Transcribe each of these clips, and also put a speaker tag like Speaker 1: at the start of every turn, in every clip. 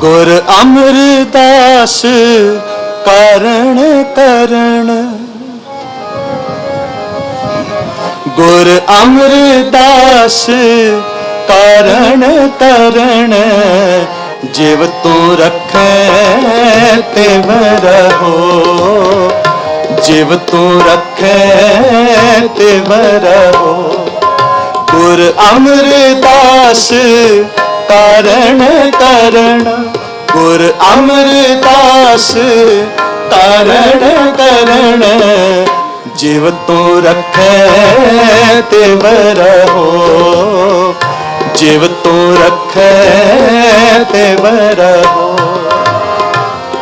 Speaker 1: ਗੁਰ ਅਮਰਦਾਸ ਕਾਰਣ ਤਰਨ। ਗੁਰ ਅਮਰਦਾਸ ਕਰਨ ਤਰਨ, ਜਿਵ ਤੂੰ ਰੱਖੈ ਤੇ ਰਹੋ। ਜਿਵ ਤੂੰ ਰੱਖੈ ਤੇ ਰਹੋ। ਗੁਰ ਅਮਰਦਾਸ ਕਾਰਣ ਕਰਨ ਗੁਰ ਅਮਰਦਾਸ ਕਾਰਣ ਕਰਨ ਜਿਵ ਤੂੰ ਰੱਖੈ ਤੇ ਰਹੋ ਜਿਵ ਤੂੰ ਰੱਖੈ ਤੇ ਰਹੋ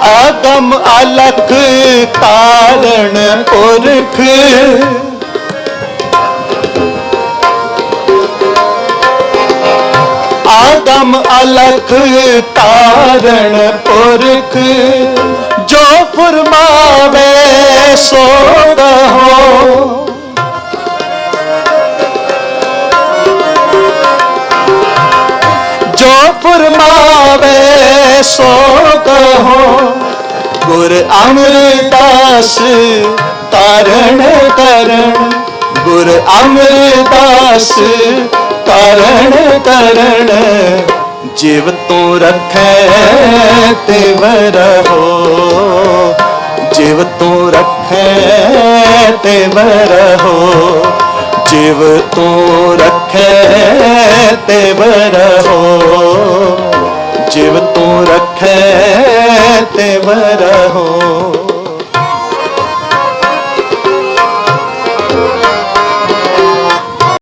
Speaker 1: ਆਦਮ ਅਲਖ ਕਾਰਣ ਪੁਰਖ ਆਦਮ ਅਲਖ ਪੁਰਖ, ਜੋ ਫਰਮਾਵੇ ਸੋ ਕਹੋ। ਜੋ ਫਰਮਾਵੇ ਸੋ ਕਹੋ। ਗੁਰ ਅਮਰਦਾਸ ਕਾਰਣ ਕਰਨ, ਗੁਰ ਅਮਰਦਾਸ ਕਾਰਣ ਕਰਨ। ਜਿਵ ਤੂੰ ਰੱਖੈ ਤੇ ਵਰਹੋ ਜਿਵ ਤੂੰ ਰੱਖੈ ਤੇ ਵਰਹੋ ਜਿਵ ਤੂੰ ਰੱਖੈ ਤੇ ਵਰਹੋ ਜਿਵ ਤੂੰ ਰੱਖੈ ਤੇ ਵਰਹੋ